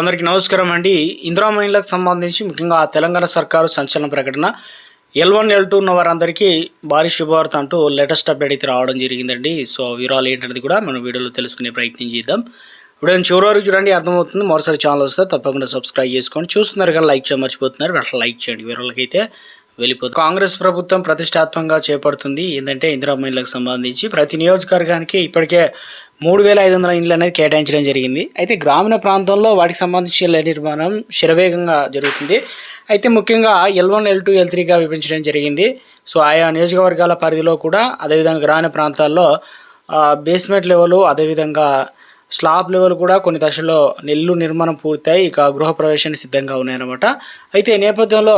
అందరికీ నమస్కారం అండి. ఇందిరా మహిళలకు సంబంధించి ముఖ్యంగా తెలంగాణ సర్కారు సంచలన ప్రకటన ఎల్ వన్ ఎల్ టూ ఉన్న వారందరికీ భారీ శుభవార్త అంటూ లేటెస్ట్ అప్డేట్ అయితే రావడం జరిగిందండి. సో వివరాలు ఏంటనేది కూడా మనం వీడియోలో తెలుసుకునే ప్రయత్నం చేద్దాం. వీడియో చివరి వరకు చూడండి అర్థమవుతుంది. మరోసారి ఛానల్ వస్తే తప్పకుండా సబ్స్క్రైబ్ చేసుకోండి చూస్తున్నారు కానీ లైక్ చేయ మర్చిపోతున్నారు. అట్లా లైక్ చేయండి. వివరాలకైతే వెళ్ళిపోతుంది కాంగ్రెస్ ప్రభుత్వం ప్రతిష్టాత్మకంగా చేపడుతుంది. ఏంటంటే ఇందిరా మహిళలకు సంబంధించి ప్రతి నియోజకవర్గానికి ఇప్పటికే మూడు వేల ఐదు వందల ఇండ్లు అనేది కేటాయించడం జరిగింది. అయితే గ్రామీణ ప్రాంతంలో వాటికి సంబంధించిన ఇళ్ళ నిర్మాణం శరవేగంగా జరుగుతుంది. అయితే ముఖ్యంగా L one L two L త్రీగా విభజించడం జరిగింది. సో ఆయా నియోజకవర్గాల పరిధిలో కూడా అదేవిధంగా గ్రామీణ ప్రాంతాల్లో బేస్మెంట్ లెవెల్ అదేవిధంగా స్లాబ్ లెవెల్ కూడా కొన్ని దశల్లో నెల్లు నిర్మాణం పూర్తయి ఇక గృహప్రవేశానికి సిద్ధంగా ఉన్నాయన్నమాట. అయితే ఈ నేపథ్యంలో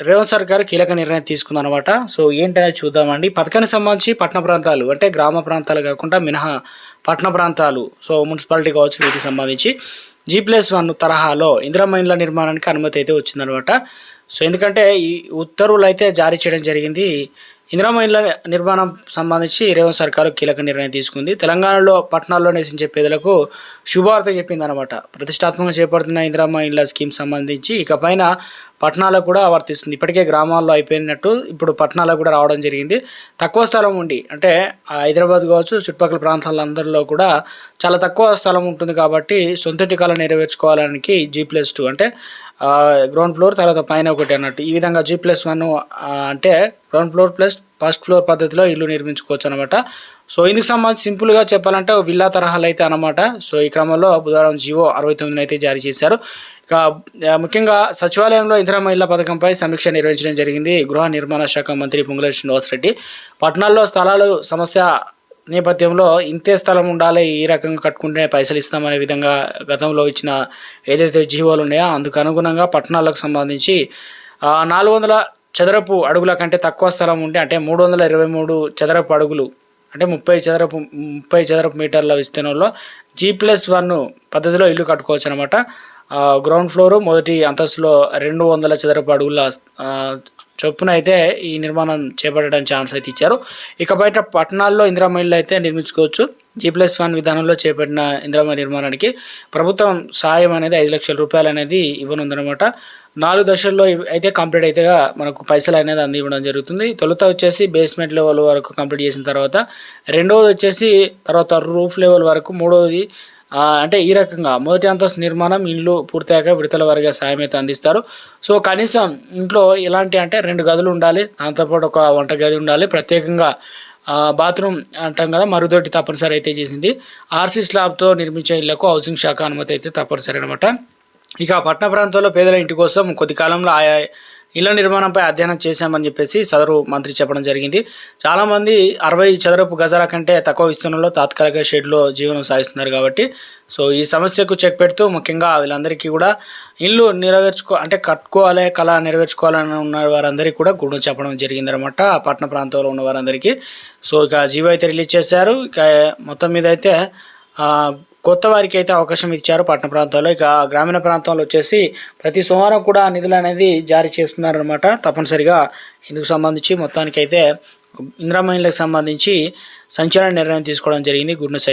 రేవంత్ సర్కార్ కీలక నిర్ణయం తీసుకుందనమాట సో ఏంటనేది చూద్దామండి. పథకానికి సంబంధించి పట్టణ ప్రాంతాలు అంటే గ్రామ ప్రాంతాలు కాకుండా మినహా పట్టణ ప్రాంతాలు సో మున్సిపాలిటీ కావచ్చు వీటికి సంబంధించి. జీ ప్లస్ వన్ తరహాలో ఇందిరమ్మ నిర్మాణానికి అనుమతి అయితే వచ్చిందనమాట సో ఎందుకంటే ఈ ఉత్తర్వులు అయితే జారీ చేయడం జరిగింది. ఇందిరమ్మ నిర్మాణం సంబంధించి రేవంత్ సర్కారు కీలక నిర్ణయం తీసుకుంది. తెలంగాణలో పట్టణాల్లో నివసించే పేదలకు శుభవార్త చెప్పింది అనమాట ప్రతిష్టాత్మకంగా చేపడుతున్న ఇందిరమ్మ ఇండ్ల స్కీమ్ సంబంధించి ఇకపైన పట్టణాలకు కూడా వర్తిస్తుంది. ఇప్పటికే గ్రామాల్లో అయిపోయినట్టు ఇప్పుడు పట్టణాలకు కూడా రావడం జరిగింది. తక్కువ స్థలం ఉండి అంటే హైదరాబాద్ కావచ్చు చుట్టుపక్కల ప్రాంతాలందరిలో కూడా చాలా తక్కువ స్థలం ఉంటుంది కాబట్టి సొంతటి కళ నెరవేర్చుకోవడానికి జీ ప్లస్ టూ అంటే గ్రౌండ్ ఫ్లోర్ తర్వాత పైన ఒకటి అన్నట్టు. ఈ విధంగా జీ ప్లస్ వన్ అంటే ground floor plus first floor పద్ధతిలో ఇల్లు నిర్మించుకోవచ్చు అనమాట సో ఇందుకు సంబంధించి సింపుల్గా చెప్పాలంటే విల్లా తరహాలు అయితే అనమాట సో ఈ క్రమంలో బుధవారం జివో అరవై తొమ్మిదిని అయితే జారీ చేశారు. ఇక ముఖ్యంగా సచివాలయంలో ఇందిరా మహిళా పథకంపై సమీక్ష నిర్వహించడం జరిగింది గృహ నిర్మాణ శాఖ మంత్రి పొంగులేటి శ్రీనివాసరెడ్డి పట్టణాల్లో స్థలాలు సమస్య నేపథ్యంలో ఇంతే స్థలం ఉండాలి ఈ రకంగా కట్టుకుంటే పైసలు ఇస్తామనే విధంగా గతంలో ఇచ్చిన ఏదైతే జీవోలు ఉన్నాయో అందుకు అనుగుణంగా పట్టణాలకు సంబంధించి నాలుగు వందల చదరపు అడుగుల కంటే తక్కువ స్థలం ఉంటే అంటే మూడు వందల ఇరవై మూడు చదరపు అడుగులు అంటే ముప్పై చదరపు ముప్పై చదరపు మీటర్ల విస్తీర్ణంలో జీ ప్లస్ వన్ పద్ధతిలో ఇల్లు కట్టుకోవచ్చు అనమాట గ్రౌండ్ ఫ్లోరు మొదటి అంతస్తులో రెండు వందల చదరపు అడుగుల చొప్పున అయితే ఈ నిర్మాణం చేపట్టడానికి ఛాన్స్ అయితే ఇచ్చారు. ఇక బయట పట్టణాల్లో ఇందిరామ అయితే నిర్మించుకోవచ్చు. జీ ప్లస్ వన్ విధానంలో చేపట్టిన ఇందిరామ నిర్మాణానికి ప్రభుత్వం సాయం అనేది ఐదు లక్షల రూపాయలు అనేది ఇవ్వనుందనమాట నాలుగు దశల్లో అయితే కంప్లీట్ అయితే మనకు పైసలు అనేది అందివ్వడం జరుగుతుంది. తొలుత వచ్చేసి బేస్మెంట్ లెవెల్ వరకు కంప్లీట్ చేసిన తర్వాత రెండవది వచ్చేసి తర్వాత రూఫ్ లెవెల్ వరకు మూడవది అంటే ఈ రకంగా మొదటి అంతస్తు నిర్మాణం ఇల్లు పూర్తయ్యాక విడతల వారిగా సాయం అయితే అందిస్తారు. సో కనీసం ఇంట్లో ఎలాంటి అంటే రెండు గదులు ఉండాలి దాంతోపాటు ఒక వంట గది ఉండాలి ప్రత్యేకంగా బాత్రూమ్ అంటాం కదా మరుదొడ్డి తప్పనిసరి అయితే చేసింది. ఆర్సీ స్లాబ్తో నిర్మించే ఇళ్ళకు హౌసింగ్ శాఖ అనుమతి అయితే తప్పనిసరి అనమాట ఇక పట్టణ ప్రాంతాల్లో పేదల ఇంటి కోసం కొద్ది కాలంలో ఆయా ఇళ్ళ నిర్మాణంపై అధ్యయనం చేశామని చెప్పేసి సదరు మంత్రి చెప్పడం జరిగింది. చాలామంది అరవై చదరపు గజాల కంటే తక్కువ విస్తీర్ణంలో తాత్కాలిక షెడ్లో జీవనం సాగిస్తున్నారు కాబట్టి సో ఈ సమస్యకు చెక్ పెడుతూ ముఖ్యంగా వీళ్ళందరికీ కూడా ఇల్లు నెరవేర్చుకో అంటే కట్టుకోవాలి కళ నెరవేర్చుకోవాలని ఉన్న వారందరికీ కూడా గుడ్ చెప్పడం జరిగిందనమాట పట్టణ ప్రాంతంలో ఉన్న వారందరికీ. సో ఇక జీవో అయితే రిలీజ్ చేశారు. ఇక మొత్తం మీద అయితే కొత్త వారికి అయితే అవకాశం ఇచ్చారు పట్టణ ప్రాంతాల్లో. ఇక గ్రామీణ ప్రాంతంలో వచ్చేసి ప్రతి సోమవారం కూడా నిధులు అనేది జారీ చేస్తున్నారనమాట తప్పనిసరిగా ఇందుకు సంబంధించి మొత్తానికి అయితే ఇంద్రమహిళలకు సంబంధించి సంచలన నిర్ణయం తీసుకోవడం జరిగింది. గుడ్ న్యూస్ అయితే